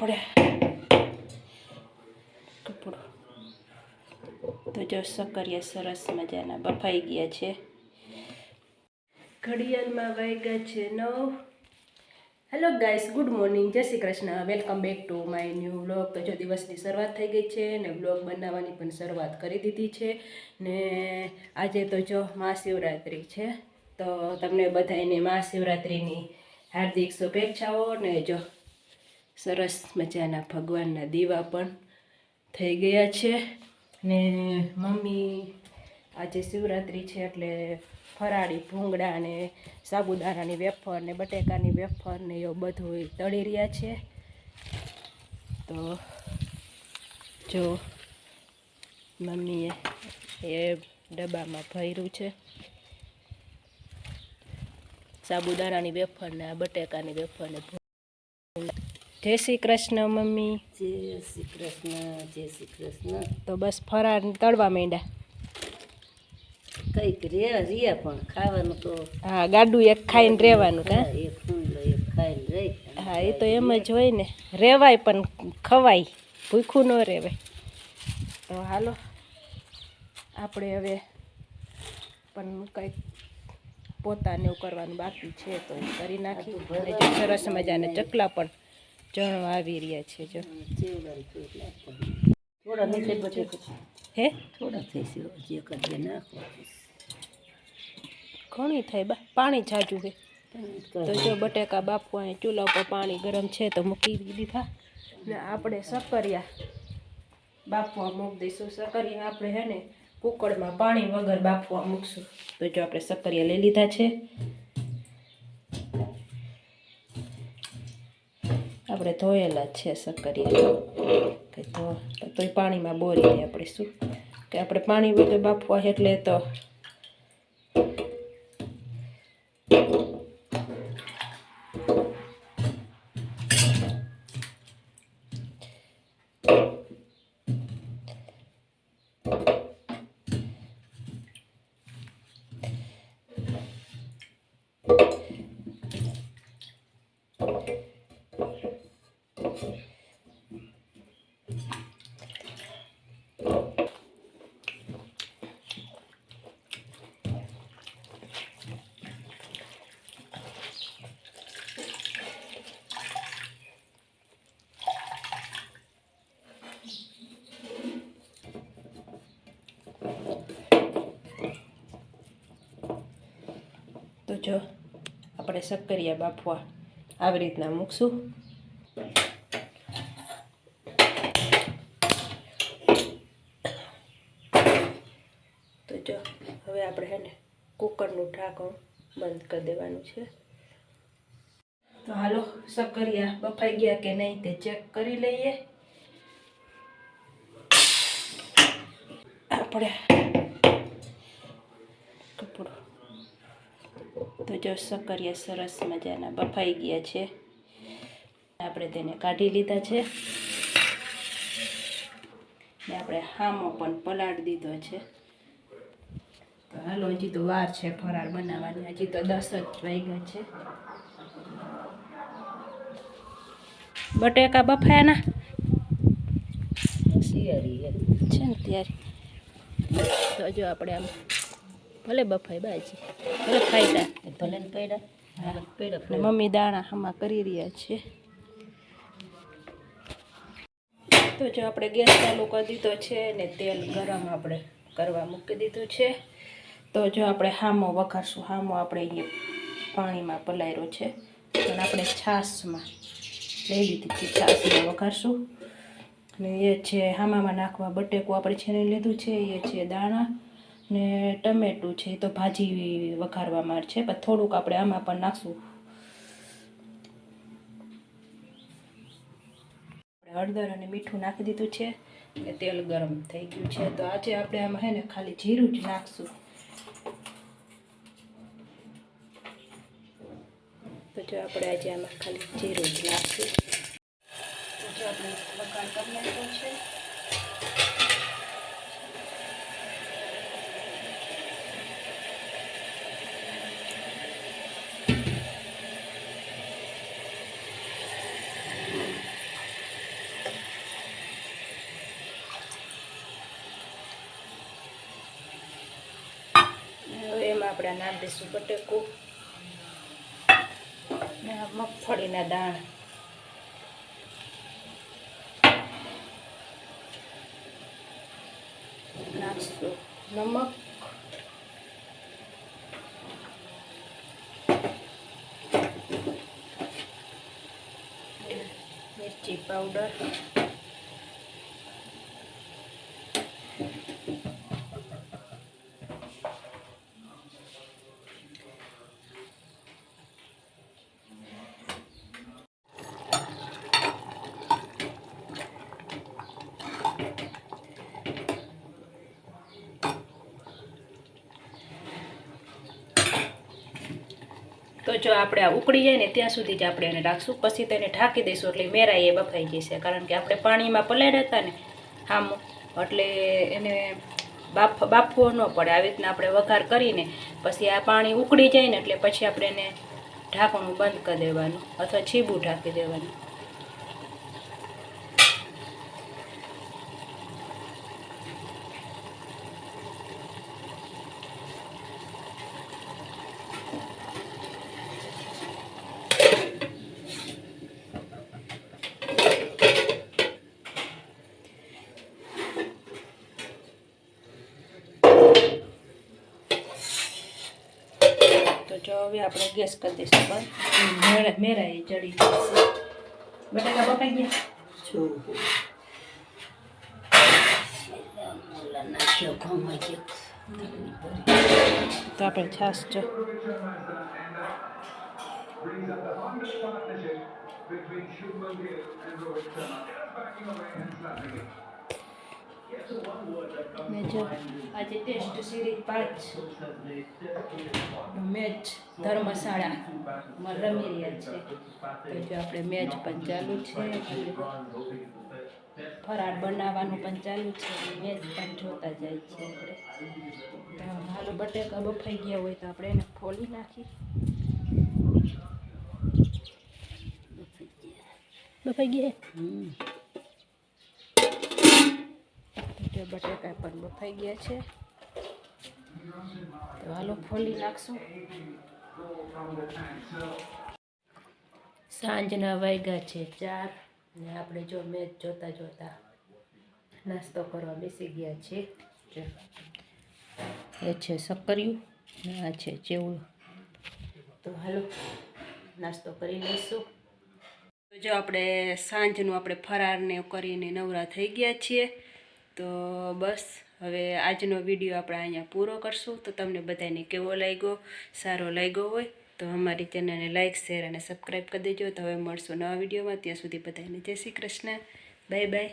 આપણે કપડું તો જો સકરિયા સરસ મજાના બફાઈ ગયા છે. ઘડિયાળમાં વાગ્યા છે નવ. હેલો ગાઈસ ગુડ મોર્નિંગ જય Shri Krishna. Welcome back to my new vlog તો જો દિવસની શરૂઆત થઈ ગઈ છે ને વ્લોગ બનાવવાની પણ શરૂઆત કરી દીધી છે. ને આજે તો જો મહાશિવરાત્રિ છે. તો તમને બધાને મહાશિવરાત્રિની હાર્દિક શુભેચ્છાઓ ને જો સરસ મજાના ભગવાનના દીવા પણ થઈ ગયા છે. ને મમ્મી આજે શિવરાત્રિ છે એટલે ફરાળી, ભૂંગળા ને સાબુદાણાની વેફર ને બટેકાની વેફર ને એવું બધું તળી રહ્યા છે. તો જો મમ્મીએ એ ડબ્બામાં ભર્યું છે. સાબુદાણાની વેફર ને બટેકાની વેફર ને જય શ્રી કૃષ્ણ મમ્મી. જય શ્રી કૃષ્ણ જય શ્રી કૃષ્ણ. તો બસ ફરાળ તળવા માંડ્યા. કંઈક રે રે પણ ખાવાનું તો હા ગાડું એક ખાઈને રહેવાનું કા? હા, એક ખાઈને રહી. હા એ તો એમ જ હોય ને. રહેવાય પણ ખવાય. ભૂખું ન રહેવાય તો હાલો આપણે હવે પણ કંઈક પોતાને એવું કરવાનું બાકી છે તો કરી નાખી. સરસ મજાને ચકલા પણ જણો આવી રહ્યા છે જો. થોડા નીચે પછી. હે? થોડા થઈ હજી એક નાખો. ઘણી થાય બા પાણી જાજુ છે તો જો બટેકા બાફવા અહીં ચૂલા ઉપર પાણી ગરમ છે તો મૂકી દીધા. ને આપણે સકરિયા બાફવા મૂકી દઈશું. સકરિયા આપણે હે ને કુકરમાં પાણી વગર બાફવા મૂકશું. તો જો આપણે સકરિયા લઈ લીધા છે. આપણે ધોયેલા છે સકરિયા કે તો તોય પાણીમાં બોરી દે આપણે શું કે આપણે પાણી વગર બાફવા એટલે તો જો, આપણે શક્કરિયા બાફવા આવી રીતના મૂકશું. તો જો, હવે આપણે હે ને, કુકરનું ઢાંકણ બંધ કરી દેવાનું છે. તો હાલો શક્કરિયા બફાઈ ગયા કે નહીં તે ચેક કરી લઈએ. આપણે કપડું તો જો સકરિયા સરસ મજાના બફાઈ ગયા છે. આપણે તેને કાઢી લીધા છે. ને આપણે હામો પણ પલાળી દીધો છે. તો હાલો હજી તો વાર છે ફરાળ બનાવવાની. હજી તો દસ જ વાગ્યા છે. બટેકા બફાયાના? છે. ને ત્યારે? તો જો આપણે આમ ભલે બફાઈ બાજી ભલે ફાયદા ભલે મમ્મી દાણા હમા કરી રહ્યા છે. તો જો આપણે ગેસ ચાલુ કરી દીધો છે ને તેલ ગરમ આપણે કરવા મૂકી દીધું છે. તો જો આપણે હામો વઘારશું, હામો આપણે અહીંયા પાણીમાં પલાયરો છે. પણ આપણે છાશમાં લઈ લીધી છે, છાશમાં વઘારશું. અને એ છે હામામાં નાખવા બટેકું આપણે છે ને લીધું છે, એ છે દાણા. ને ટમેટું છે એ તો ભાજી વઘારવામાં છે, પણ થોડુંક આપણે આમાં પણ નાખશું. હળદર અને મીઠું નાખી દીધું છે ને તેલ ગરમ થઈ ગયું છે. તો આજે આપણે આમાં હે ને ખાલી જીરું જ નાખશું. તો જો આપણે આજે આમાં ખાલી જીરું જ નાખશું. જો આપણે વઘાર કરી નાખ્યો છે. આપણે આ નાખી દઈશું બટેકું. ને આ મગફળીના દાણા. નાખશું. નમક. મિરચી પાવડર. તો જો આપણે આ ઉકળી જાય ને ત્યાં સુધી જ આપણે એને રાખશું. પછી તેને ઢાંકી દઈશું એટલે મેરાઈ એ બફાઈ જશે. કારણ કે આપણે પાણીમાં પલાળ્યા હતા ને હામ. એટલે એને બાફ, બાફવો ન પડે. આવી રીતના આપણે વઘાર કરીને પછી આ પાણી ઉકળી જાય ને એટલે પછી આપણે એને ઢાંકણું બંધ કરી દેવાનું. અથવા છીબું ઢાંકી દેવાનું તો જો હવે આપણે ગેસ કરી દઈશું બંધ મેરા મેરાઈ ચડી જશે બટાકા બપાઈ ગયા? જો ઓલા નાખ્યો ઘઉંમાં જે તો આપણે છાશ slapping ને જો આજે ટેસ્ટ સિરીઝ પાંચ મેચ ધર્મશાળા. રમી રહ્યા છે. જો આપણે મેચ પણ ચાલુ છે. ફરાળ બનાવવાનું પણ ચાલુ છે. મેચ પણ જોતા જાય છે આપણે. હાલો બટેકા બફાઈ ગયા હોય તો આપણે એને ફોલી નાખી બફાઈ ગયા? હમ. જો બટેકા પણ બફાઈ ગયા છે. તો હાલો ફોલી નાખશું. સાંજના વાગ્યા છે ચાર ને આપણે જો મેચ જોતા જોતા નાસ્તો કરવા બેસી ગયા છે એ છે સક્કરિયું ને આ છે ચેવડું તો હાલો નાસ્તો કરી લઈશું. જો આપણે સાંજનું આપણે ફરારને કરીને નવરા થઈ ગયા છીએ. તો બસ, હવે આજનો વીડિયો આપણે અહીંયા પૂરો કરશું. તો તમને બધાને કેવો લાગ્યો, સારો લાગ્યો હોય, તો અમારી ચેનલને લાઇક શેર અને સબસ્ક્રાઈબ કરી દેજો. તો હવે મળશું નવા વિડીયોમાં. ત્યાં સુધી બધાને જય શ્રી કૃષ્ણ. Bye bye.